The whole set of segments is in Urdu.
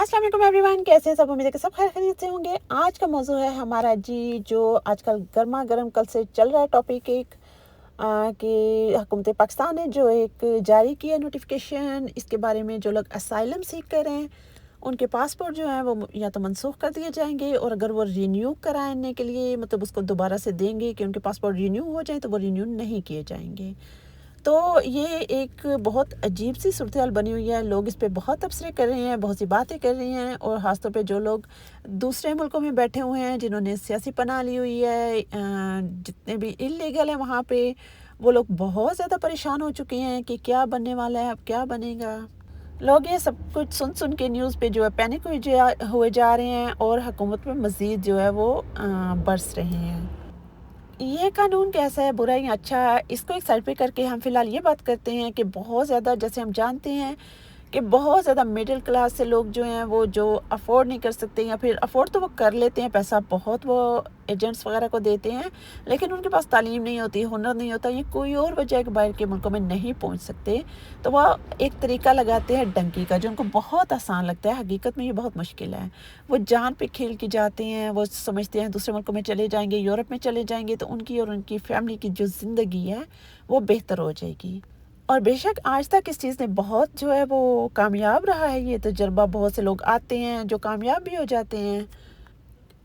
السلام علیکم ایوری ون کیسے ہیں سب؟ امید ہے کہ سب خیر خرید سے ہوں گے۔ آج کا موضوع ہے ہمارا جی جو آج کل گرما گرم کل سے چل رہا ہے ٹاپک ایک کہ حکومت پاکستان نے جو ایک جاری کیا نوٹیفیکیشن اس کے بارے میں جو لوگ اسائلم سیکھ کر ہیں، ان کے پاسپورٹ جو ہیں وہ یا تو منسوخ کر دیے جائیں گے، اور اگر وہ رینیو کرانے کے لیے مطلب اس کو دوبارہ سے دیں گے کہ ان کے پاسپورٹ رینیو ہو جائیں تو وہ رینیو نہیں کیے جائیں گے۔ تو یہ ایک بہت عجیب سی صورتحال بنی ہوئی ہے۔ لوگ اس پہ بہت تبصرے کر رہے ہیں، بہت سی باتیں کر رہی ہیں اور خاص طور پہ جو لوگ دوسرے ملکوں میں بیٹھے ہوئے ہیں، جنہوں نے سیاسی پناہ لی ہوئی ہے جتنے بھی انلیگل ہیں وہاں پہ، وہ لوگ بہت زیادہ پریشان ہو چکے ہیں کہ کیا بننے والا ہے، اب کیا بنے گا۔ لوگ یہ سب کچھ سن سن کے نیوز پہ جو ہے پینک ہوئے جا رہے ہیں اور حکومت پہ مزید جو ہے وہ برس رہے ہیں۔ یہ قانون کیسا ہے؟ برا یا اچھا؟ ہے اس کو ایک سائڈ پہ کر کے ہم فی الحال یہ بات کرتے ہیں کہ بہت زیادہ جیسے ہم جانتے ہیں کہ بہت زیادہ مڈل کلاس سے لوگ جو ہیں وہ جو افورڈ نہیں کر سکتے یا پھر افورڈ تو وہ کر لیتے ہیں، پیسہ بہت وہ ایجنٹس وغیرہ کو دیتے ہیں، لیکن ان کے پاس تعلیم نہیں ہوتی، ہنر نہیں ہوتا، یہ کوئی اور وجہ ہے کہ باہر کے ملکوں میں نہیں پہنچ سکتے۔ تو وہ ایک طریقہ لگاتے ہیں ڈنکی کا، جو ان کو بہت آسان لگتا ہے، حقیقت میں یہ بہت مشکل ہے۔ وہ جان پہ کھیل کے جاتے ہیں، وہ سمجھتے ہیں دوسرے ملکوں میں چلے جائیں گے، یورپ میں چلے جائیں گے، تو ان کی اور ان کی فیملی کی جو زندگی ہے وہ بہتر ہو جائے گی۔ اور بے شک آج تک اس چیز نے بہت جو ہے وہ کامیاب رہا ہے، یہ تجربہ بہت سے لوگ آتے ہیں جو کامیاب بھی ہو جاتے ہیں۔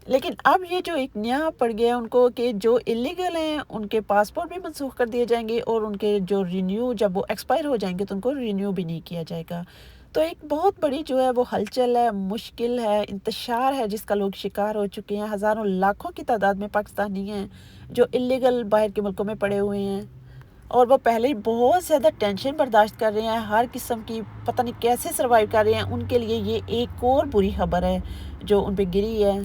لیکن اب یہ جو ایک نیا پڑ گیا ان کو کہ جو الیگل ہیں، ان کے پاسپورٹ بھی منسوخ کر دیے جائیں گے اور ان کے جو رینیو جب وہ ایکسپائر ہو جائیں گے تو ان کو رینیو بھی نہیں کیا جائے گا۔ تو ایک بہت بڑی جو ہے وہ ہلچل ہے، مشکل ہے، انتشار ہے جس کا لوگ شکار ہو چکے ہیں۔ ہزاروں لاکھوں کی تعداد میں پاکستانی ہیں جو الیگل باہر کے ملکوں میں پڑے ہوئے ہیں۔ اور وہ پہلے ہی بہت زیادہ ٹینشن برداشت کر رہے ہیں، ہر قسم کی پتہ نہیں کیسے سروائیو کر رہے ہیں۔ ان کے لیے یہ ایک اور بری خبر ہے جو ان پہ گری ہے۔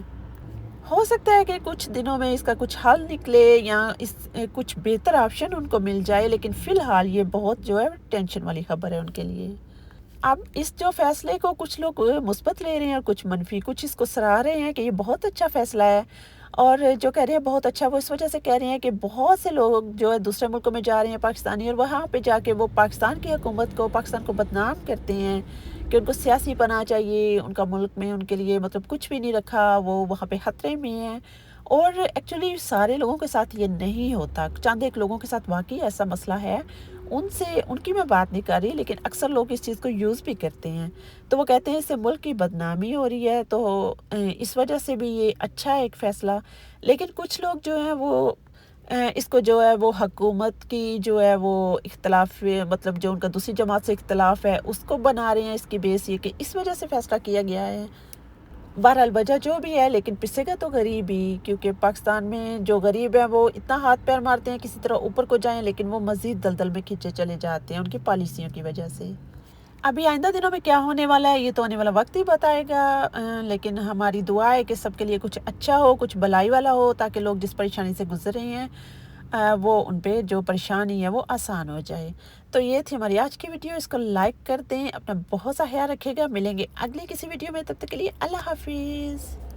ہو سکتا ہے کہ کچھ دنوں میں اس کا کچھ حل نکلے یا اس، کچھ بہتر آپشن ان کو مل جائے، لیکن فی الحال یہ بہت جو ہے ٹینشن والی خبر ہے ان کے لیے۔ اب اس جو فیصلے کو کچھ لوگ مثبت لے رہے ہیں اور کچھ منفی، کچھ اس کو سراہ رہے ہیں کہ یہ بہت اچھا فیصلہ ہے۔ اور جو کہہ رہے ہیں بہت اچھا وہ اس وجہ سے کہہ رہے ہیں کہ بہت سے لوگ جو ہے دوسرے ملکوں میں جا رہے ہیں پاکستانی اور وہاں پہ جا کے وہ پاکستان کی حکومت کو، پاکستان کو بدنام کرتے ہیں کہ ان کو سیاسی پناہ چاہیے، ان کا ملک میں ان کے لیے مطلب کچھ بھی نہیں رکھا، وہ وہاں پہ خطرے میں ہیں۔ اور ایکچولی سارے لوگوں کے ساتھ یہ نہیں ہوتا۔ چاند ایک لوگوں کے ساتھ واقعی ایسا مسئلہ ہے۔ ان سے، ان کی میں بات نہیں کر رہی، لیکن اکثر لوگ اس چیز کو یوز بھی کرتے ہیں۔ تو وہ کہتے ہیں اس سے ملک کی بدنامی ہو رہی ہے، تو اس وجہ سے بھی یہ اچھا ہے ایک فیصلہ۔ لیکن کچھ لوگ جو ہیں وہ اس کو جو ہے وہ حکومت کی جو ہے وہ اختلاف مطلب جو ان کا دوسری جماعت سے اختلاف ہے، اس کو بنا رہے ہیں۔ اس کی بیس یہ کہ اس وجہ سے فیصلہ کیا گیا ہے۔ بہرحال وجہ جو بھی ہے، لیکن پسے گا تو غریب ہی، کیونکہ پاکستان میں جو غریب ہیں، وہ اتنا ہاتھ پیر مارتے ہیں، کسی طرح اوپر کو جائیں، لیکن وہ مزید دلدل میں کھینچے چلے جاتے ہیں ان کی پالیسیوں کی وجہ سے۔ ابھی آئندہ دنوں میں کیا ہونے والا ہے، یہ تو آنے والا وقت ہی بتائے گا۔ لیکن ہماری دعا ہے کہ سب کے لیے کچھ اچھا ہو، کچھ بلائی والا ہو، تاکہ لوگ جس پریشانی سے گزر رہے ہیں وہ ان پہ جو پریشانی ہے وہ آسان ہو جائے۔ تو یہ تھی ہماری آج کی ویڈیو۔ اس کو لائک کر دیں، اپنا بہت سا خیال رکھے گا۔ ملیں گے اگلی کسی ویڈیو میں۔ تب تک کے لیے اللہ حافظ۔